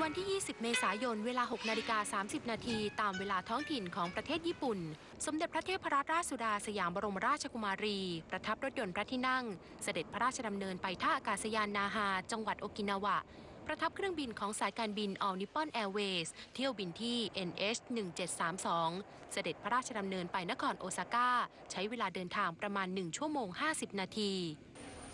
วันที่ 20 เมษายน เวลา 6 นาฬิกา 30 นาที ตามเวลาท้องถิ่นของประเทศญี่ปุ่น สมเด็จพระเทพรัตนราชสุดาสยามบรมราชกุมารี ประทับรถยนต์พระที่นั่ง เสด็จพระราชดำเนินไปท่าอากาศยานนาฮา จังหวัดโอกินาวะ ประทับเครื่องบินของสายการบิน All Nippon Airways เที่ยวบินที่ NH 1732 เสด็จพระราชดำเนินไปนครโอซาก้า ใช้เวลาเดินทางประมาณ 1 ชั่วโมง 50 นาที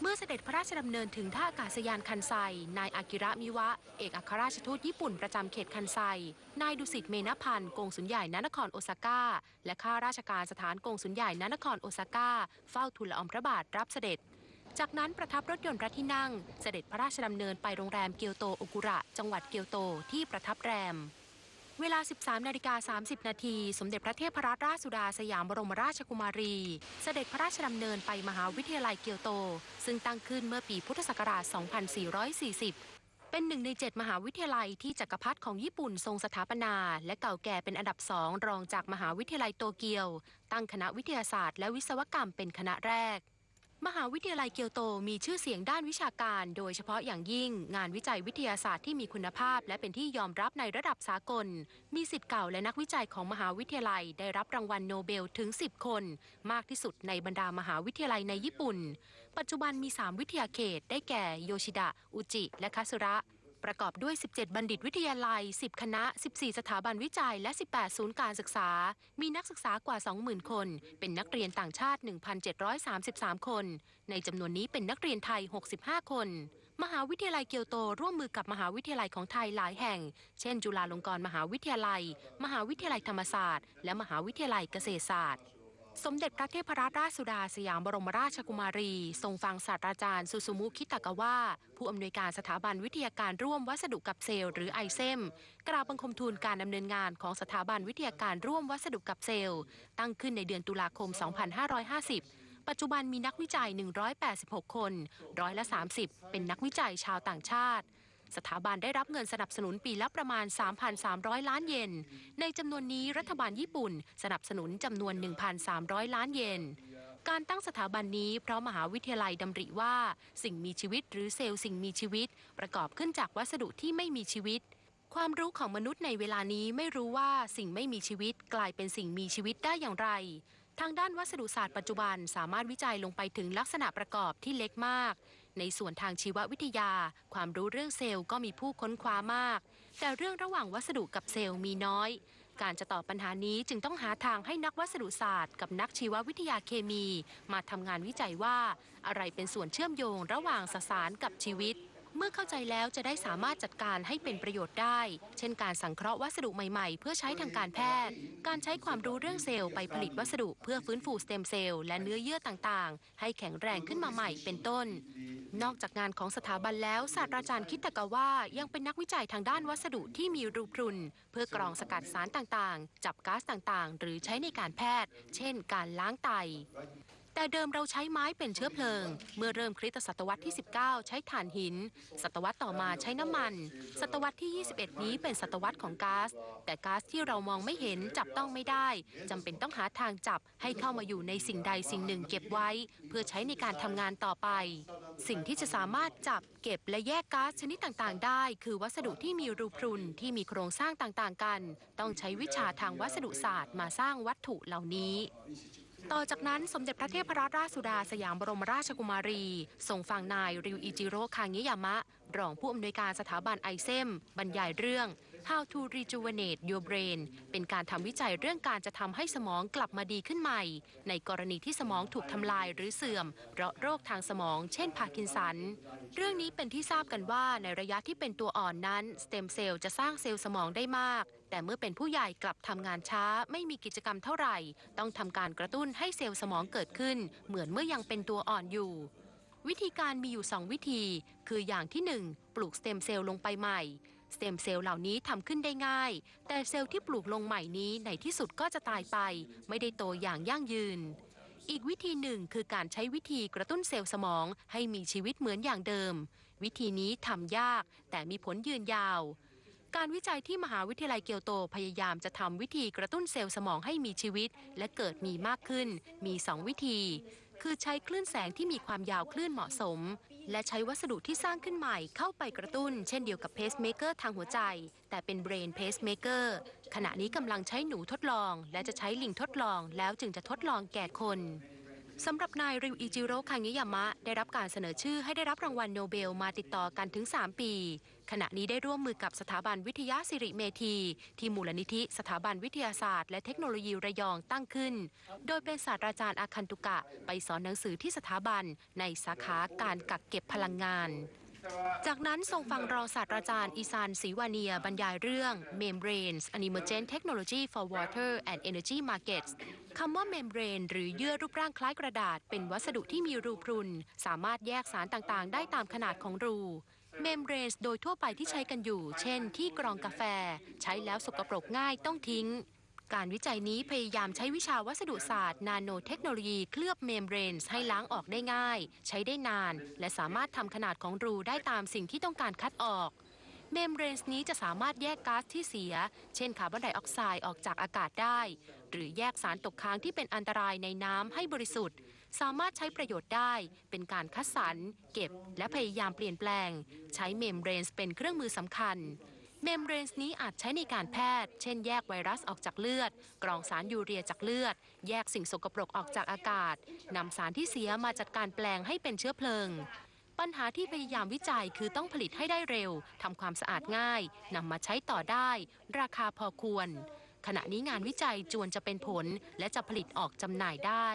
เมื่อเสด็จพระราชดำเนินถึงท่าอากาศยานคันไซ นายอากิระมิวะ เอกอัครราชทูตญี่ปุ่นประจำเขตคันไซ นายดุสิตเมนพันธ์กงสุลใหญ่ณนครโอซาก้า และข้าราชการสถานกงสุลใหญ่ณนครโอซาก้า เฝ้าทูลละอองพระบาทรับเสด็จ จากนั้นประทับรถยนต์พระที่นั่ง เสด็จพระราชดำเนินไปโรงแรมเกียวโตโอกุระ จังหวัดเกียวโตที่ประทับแรม เวลา 13นาฬิกา30 นาที สมเด็จพระเทพรัตนราชสุดาสยามบรมราชกุมารี เสด็จพระราชดำเนินไปมหาวิทยาลัยเกียวโต ซึ่งตั้งขึ้นเมื่อปีพุทธศักราช 2440 เป็นหนึ่งในเจ็ดมหาวิทยาลัยที่จักรพรรดิของญี่ปุ่นทรงสถาปนา และเก่าแก่เป็นอันดับสองรองจากมหาวิทยาลัยโตเกียว ตั้งคณะวิทยาศาสตร์และวิศวกรรมเป็นคณะแรก มหาวิทยาลัยเกียวโตมีชื่อเสียงด้านวิชาการ โดยเฉพาะอย่างยิ่ง งานวิจัยวิทยาศาสตร์ที่มีคุณภาพ และเป็นที่ยอมรับในระดับสากล มีสิทธิ์เก่าและนักวิจัยของมหาวิทยาลัยได้รับรางวัลโนเบลถึง 10 คน มากที่สุดในบรรดามหาวิทยาลัยในญี่ปุ่น ปัจจุบันมี 3 วิทยาเขต ได้แก่โยชิดะอุจิ และคาสุระ ประกอบด้วย 17 บัณฑิตวิทยาลัย 10 คณะ 14 สถาบันวิจัย และ 18 ศูนย์การศึกษา มีนักศึกษากว่า 20,000 คน เป็นนักเรียนต่างชาติ 1,733 คน ในจำนวนนี้เป็นนักเรียนไทย 65 คน มหาวิทยาลัยเกียวโตร่วมมือกับมหาวิทยาลัยของไทยหลายแห่ง เช่น จุฬาลงกรณ์มหาวิทยาลัย มหาวิทยาลัยธรรมศาสตร์ และมหาวิทยาลัยเกษตรศาสตร์ สมเด็จพระเทพรัตนราชสุดาสยามบรมราชกุมารี ทรงฟังศาสตราจารย์สุสุมุคิตากาวะผู้อำนวยการสถาบันวิทยาการร่วมวัสดุกับเซลล์หรือไอเซมกราบบังคมทูลการดำเนินงานของสถาบันวิทยาการร่วมวัสดุกับเซลล์ ตั้งขึ้นในเดือนตุลาคม 2550ปัจจุบันมีนักวิจัย 186 คน ร้อยละ 30 เป็นนักวิจัยชาวต่างชาติ สถาบันได้รับเงินสนับสนุนปีละประมาณ 3,300 ล้านเยน ในจำนวนนี้รัฐบาลญี่ปุ่น สนับสนุนจำนวน 1,300 ล้านเยน การตั้งสถาบันนี้เพราะมหาวิทยาลัยดำริว่า สิ่งมีชีวิตหรือเซลล์สิ่งมีชีวิต ประกอบขึ้นจากวัสดุที่ไม่มีชีวิต ความรู้ของมนุษย์ในเวลานี้ไม่รู้ว่าสิ่งไม่มีชีวิตกลายเป็นสิ่งมีชีวิตได้อย่างไรทางด้านวัสดุศาสตร์ปัจจุบันสามารถวิจัยลงไปถึงลักษณะประกอบที่เล็กมาก ในส่วนทางชีววิทยา ความรู้เรื่องเซลล์ก็มีผู้ค้นคว้ามาก แต่เรื่องระหว่างวัสดุกับเซลล์มีน้อย การจะตอบปัญหานี้จึงต้องหาทางให้นักวัสดุศาสตร์ กับนักชีววิทยาเคมี มาทำงานวิจัยว่า อะไรเป็นส่วนเชื่อมโยงระหว่างสสารกับชีวิต เมื่อเข้าใจแล้วจะได้สามารถจัดการให้เป็นประโยชน์ได้ เช่นการสังเคราะห์วัสดุใหม่ๆ เพื่อใช้ทางการแพทย์ การใช้ความรู้เรื่องเซลล์ไปผลิตวัสดุเพื่อฟื้นฟูสเต็มเซลล์และเนื้อเยื่อต่างๆ ให้แข็งแรงขึ้นมาใหม่เป็นต้น นอกจากงานของสถาบันแล้วศาสตราจารย์คิดตะกาว่ายังเป็นนักวิจัยทางด้านวัสดุที่มีรูพรุน เพื่อกรองสกัดสารต่างๆ จับก๊าซต่างๆ หรือใช้ในการแพทย์ เช่น การล้างไต แต่เดิมเราใช้ไม้เป็นเชื้อเพลิง เมื่อเริ่มคริสตศตวรรษที่ 19 ใช้ถ่านหิน ศตวรรษต่อมาใช้น้ำมัน ศตวรรษที่ 21 นี้เป็นศตวรรษของก๊าซ แต่ก๊าซที่เรามองไม่เห็นจับต้องไม่ได้จำเป็นต้องหาทางจับให้เข้ามาอยู่ในสิ่งใดสิ่งหนึ่งเก็บไว้ เพื่อใช้ในการทำงานต่อไป สิ่งที่จะสามารถจับเก็บและแยกก๊าซชนิดต่างๆ ได้ คือวัสดุที่มีรูพรุนที่มีโครงสร้างต่างๆกัน ต้องใช้วิชาทางวัสดุศาสตร์มาสร้างวัตถุเหล่านี้ ต่อจากนั้นสมเด็จพระเทพรัตนราชสุดาสยามบรมราชกุมารีส่งฟังนายริวอิจิโร่คางงิยามะ รองผู้อำนวยการสถาบันไอเซม บรรยายเรื่อง How to Rejuvenate Your Brain เป็นการทำวิจัยเรื่องการจะทำให้สมองกลับมาดีขึ้นใหม่ ในกรณีที่สมองถูกทำลายหรือเสื่อม เพราะโรคทางสมอง เช่นพาร์กินสัน เรื่องนี้เป็นที่ทราบกันว่าในระยะที่เป็นตัวอ่อนนั้น สเต็มเซลล์จะสร้างเซลล์สมองได้มาก แต่เมื่อเป็นผู้ใหญ่กลับทำงานช้า ไม่มีกิจกรรมเท่าไหร่ ต้องทำการกระตุ้นให้เซลล์สมองเกิดขึ้น เหมือนเมื่อยังเป็นตัวอ่อนอยู่วิธีการมีอยู่ 2 วิธี คืออย่างที่ 1 ปลูกสเต็มเซลล์ลงไปใหม่ สเต็มเซลล์เหล่านี้ทำขึ้นได้ง่าย แต่เซลล์ที่ปลูกลงใหม่นี้ในที่สุดก็จะตายไป ไม่ได้โตอย่างยั่งยืน อีกวิธีหนึ่งคือการใช้วิธีกระตุ้นเซลล์สมองให้มีชีวิตเหมือนอย่างเดิม วิธีนี้ทำยากแต่มีผลยืนยาวการวิจัยที่มหาวิทยาลัยเกียวโตพยายามจะทำวิธีกระตุ้นเซลล์สมองให้มีชีวิต และเกิดมีมากขึ้น มี 2 วิธี คือใช้คลื่นแสงที่มีความยาวคลื่นเหมาะสม และใช้วัสดุที่สร้างขึ้นใหม่เข้าไปกระตุ้น เช่นเดียวกับเพสเมเกอร์ทางหัวใจ แต่เป็นเบรนเพสเมเกอร์ขณะนี้กำลังใช้หนูทดลอง และจะใช้ลิงทดลอง แล้วจึงจะทดลองแก่คน สำหรับนายริวอิจิโร่คางิยามะ ได้รับการเสนอชื่อให้ได้รับรางวัลโนเบลมาติดต่อกันถึง 3 ปี ขณะนี้ได้ร่วมมือกับสถาบันวิทยาสิริเมธี ที่มูลนิธิสถาบันวิทยาศาสตร์และเทคโนโลยีระยองตั้งขึ้น โดยเป็นศาสตราจารย์อาคันตุกะ ไปสอนหนังสือที่สถาบันในสาขาการกักเก็บพลังงาน จากนั้นทรงฟังรองศาสตราจารย์อีซานศรีวาเนียบรรยายเรื่อง Membranes an Emergent Technology for Water and Energy Markets คำว่า membrane หรือเยื่อรูปร่างคล้ายกระดาษ เป็นวัสดุที่มีรูพรุน สามารถแยกสารต่างๆ ได้ตามขนาดของรู Membranes โดยทั่วไปที่ใช้กันอยู่ เช่น ที่กรองกาแฟ ใช้แล้วสกปรกง่ายต้องทิ้ง การวิจัยนี้พยายามใช้วิชาวัสดุศาสตร์ นาโนเทคโนโลยีเคลือบเมมเบรนให้ล้างออกได้ง่าย ใช้ได้นาน และสามารถทำขนาดของรูได้ตามสิ่งที่ต้องการคัดออก เมมเบรนส์นี้จะสามารถแยกก๊าซที่เสีย เช่นคาร์บอนไดออกไซด์ออกจากอากาศได้ หรือแยกสารตกค้างที่เป็นอันตรายในน้ำให้บริสุทธิ์ สามารถใช้ประโยชน์ได้ เป็นการคัดสรรเก็บ และพยายามเปลี่ยนแปลง ใช้เมมเบรนส์เป็นเครื่องมือสำคัญ เมมเบรนส์นี้อาจใช้ในการแพทย์ เช่นแยกไวรัสออกจากเลือด กรองสารยูเรียจากเลือด แยกสิ่งสกปรกออกจากอากาศนำสารที่เสียมาจัดการแปลงให้เป็นเชื้อเพลิง ปัญหาที่พยายามวิจัยคือต้องผลิตให้ได้เร็วทำความสะอาดง่ายนำมาใช้ต่อได้ ราคาพอควร ขณะนี้งานวิจัยจวนจะเป็นผลและจะผลิตออกจำหน่ายได้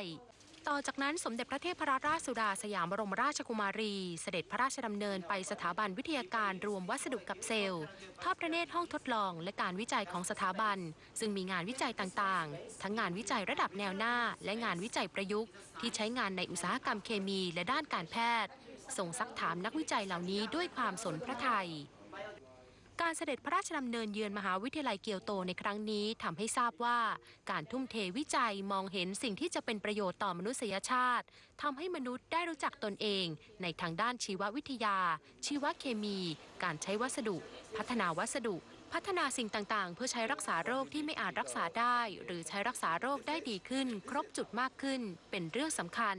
ต่อจากนั้นสมเด็จพระเทพรัตนราชสุดาสยามบรมราชกุมารี เสด็จพระราชดำเนินไปสถาบันวิทยาการรวมวัสดุกับเซลล์ทอดพระเนตรห้องทดลองและการวิจัยของสถาบัน ซึ่งมีงานวิจัยต่างๆ ทั้งงานวิจัยระดับแนวหน้า และงานวิจัยประยุกต์ ที่ใช้งานในอุตสาหกรรมเคมีและด้านการแพทย์ส่งซักถามนักวิจัยเหล่านี้ด้วยความสนพระไทย การเสด็จพระราชดำเนินเยือนมหาวิทยาลัยเกียวโตในครั้งนี้ทำให้ทราบว่า การทุ่มเทวิจัยมองเห็นสิ่งที่จะเป็นประโยชน์ต่อมนุษยชาติทำให้มนุษย์ได้รู้จักตนเอง ในทางด้านชีววิทยา ชีวเคมี การใช้วัสดุ พัฒนาวัสดุพัฒนาสิ่งต่าง ๆ เพื่อใช้รักษาโรคที่ไม่อาจรักษาได้ หรือใช้รักษาโรคได้ดีขึ้น ครบจุดมากขึ้น เป็นเรื่องสำคัญ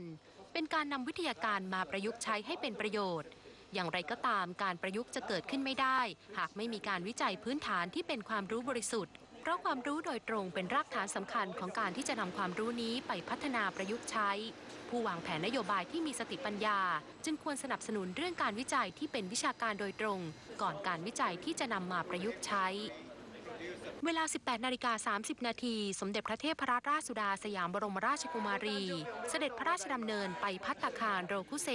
เป็นการนำวิทยาการมาประยุกต์ใช้ให้เป็นประโยชน์ อย่างไรก็ตามการประยุกต์จะเกิดขึ้นไม่ได้ หากไม่มีการวิจัยพื้นฐานที่เป็นความรู้บริสุทธิ์ เพราะความรู้โดยตรงเป็นรากฐานสำคัญของการที่จะนำความรู้นี้ไปพัฒนาประยุกต์ใช้ ผู้วางแผนนโยบายที่มีสติปัญญา จึงควรสนับสนุนเรื่องการวิจัยที่เป็นวิชาการโดยตรง ก่อนการวิจัยที่จะนำมาประยุกต์ใช้เวลา 18 นาฬิกา 30 นาที สมเด็จพระเทพรัตนราชสุดาสยามบรมราชกุมารี เสด็จพระราชดำเนินไปพัตตาคารโรคุเซ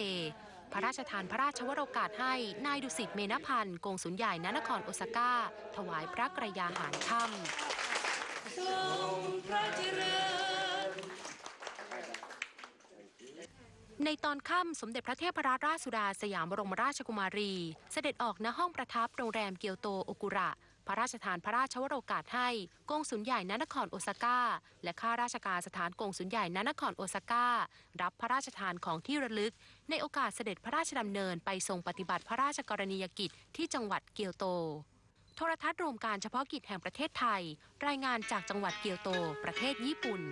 พระราชทานพระราชวโรกาสให้ นายดุสิตเมนพันธ์กงสุลใหญ่ณนครโอซาก้า ถวายพระกรยาหารค่ำในตอนค่ำสมเด็จพระเทพรัตนราชสุดาสยามบรมราชกุมารี เสด็จออกณห้องประทับโรงแรมเกียวโตโอกุระ พระราชทานพระราชวโรกาสให้กงสุลใหญ่ณนครโอซาก้า และข้าราชการสถานกงสุลใหญ่ณนครโอซาก้า รับพระราชทานของที่ระลึก ในโอกาสเสด็จพระราชดำเนินไปทรงปฏิบัติพระราชกรณียกิจที่จังหวัดเกียวโต โทรทัศน์รวมการเฉพาะกิจแห่งประเทศไทย รายงานจากจังหวัดเกียวโต ประเทศญี่ปุ่น